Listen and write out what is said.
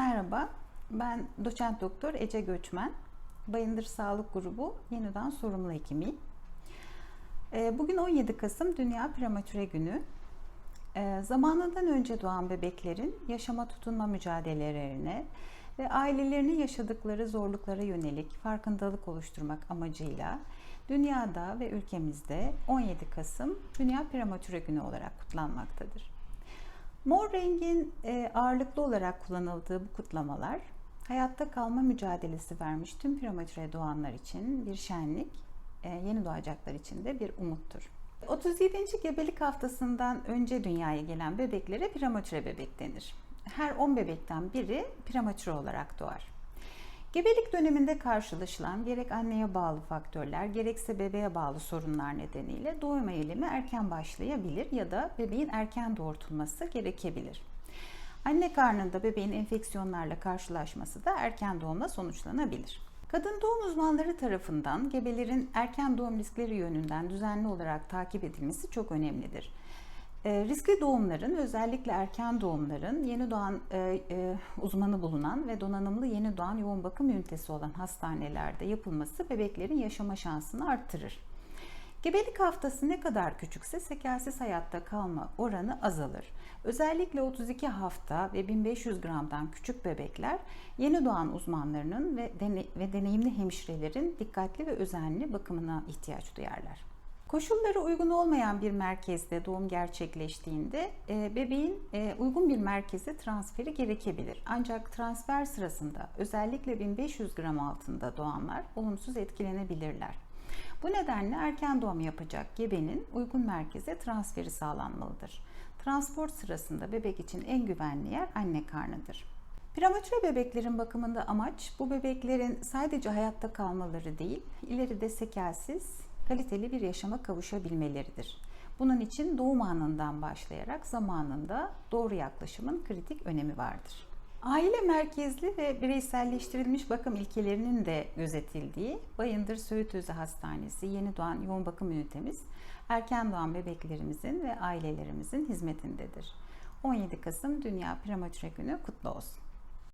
Merhaba, ben doçent doktor Ece Göçmen. Bayındır Sağlık Grubu Yeniden Sorumlu Hekimiyim. Ee, Bugün 17 Kasım Dünya Prematüre Günü. Ee, Zamanından önce doğan bebeklerin yaşama tutunma mücadelelerine ve ailelerinin yaşadıkları zorluklara yönelik farkındalık oluşturmak amacıyla dünyada ve ülkemizde 17 Kasım Dünya Prematüre Günü olarak kutlanmaktadır. Mor rengin e, ağırlıklı olarak kullanıldığı bu kutlamalar hayatta kalma mücadelesi vermiş tüm prematüre doğanlar için bir şenlik, e, yeni doğacaklar için de bir umuttur. 37. gebelik haftasından önce dünyaya gelen bebeklere prematüre bebek denir. Her 10 bebekten biri prematüre olarak doğar. Gebelik döneminde karşılaşılan gerek anneye bağlı faktörler gerekse bebeğe bağlı sorunlar nedeniyle doğum eğilimi erken başlayabilir ya da bebeğin erken doğurtulması gerekebilir. Anne karnında bebeğin enfeksiyonlarla karşılaşması da erken doğumla sonuçlanabilir. Kadın doğum uzmanları tarafından gebelerin erken doğum riskleri yönünden düzenli olarak takip edilmesi çok önemlidir. E, riskli doğumların özellikle erken doğumların yeni doğan e, e, uzmanı bulunan ve donanımlı yeni doğan yoğun bakım ünitesi olan hastanelerde yapılması bebeklerin yaşama şansını arttırır. Gebelik haftası ne kadar küçükse sekelsiz hayatta kalma oranı azalır. Özellikle 32 hafta ve 1500 gramdan küçük bebekler yeni doğan uzmanlarının ve, dene, ve deneyimli hemşirelerin dikkatli ve özenli bakımına ihtiyaç duyarlar. Koşulları uygun olmayan bir merkezde doğum gerçekleştiğinde e, bebeğin e, uygun bir merkeze transferi gerekebilir. Ancak transfer sırasında özellikle 1500 gram altında doğanlar olumsuz etkilenebilirler. Bu nedenle erken doğum yapacak gebenin uygun merkeze transferi sağlanmalıdır. Transport sırasında bebek için en güvenli yer anne karnıdır. Prematüre bebeklerin bakımında amaç bu bebeklerin sadece hayatta kalmaları değil, ileride sekelsiz, kaliteli bir yaşama kavuşabilmeleridir. Bunun için doğum anından başlayarak zamanında doğru yaklaşımın kritik önemi vardır. Aile merkezli ve bireyselleştirilmiş bakım ilkelerinin de gözetildiği Bayındır Söğüt Özü Hastanesi Yeni Doğan Yoğun Bakım Ünitemiz erken doğan bebeklerimizin ve ailelerimizin hizmetindedir. 17 Kasım Dünya Prematüre Günü kutlu olsun.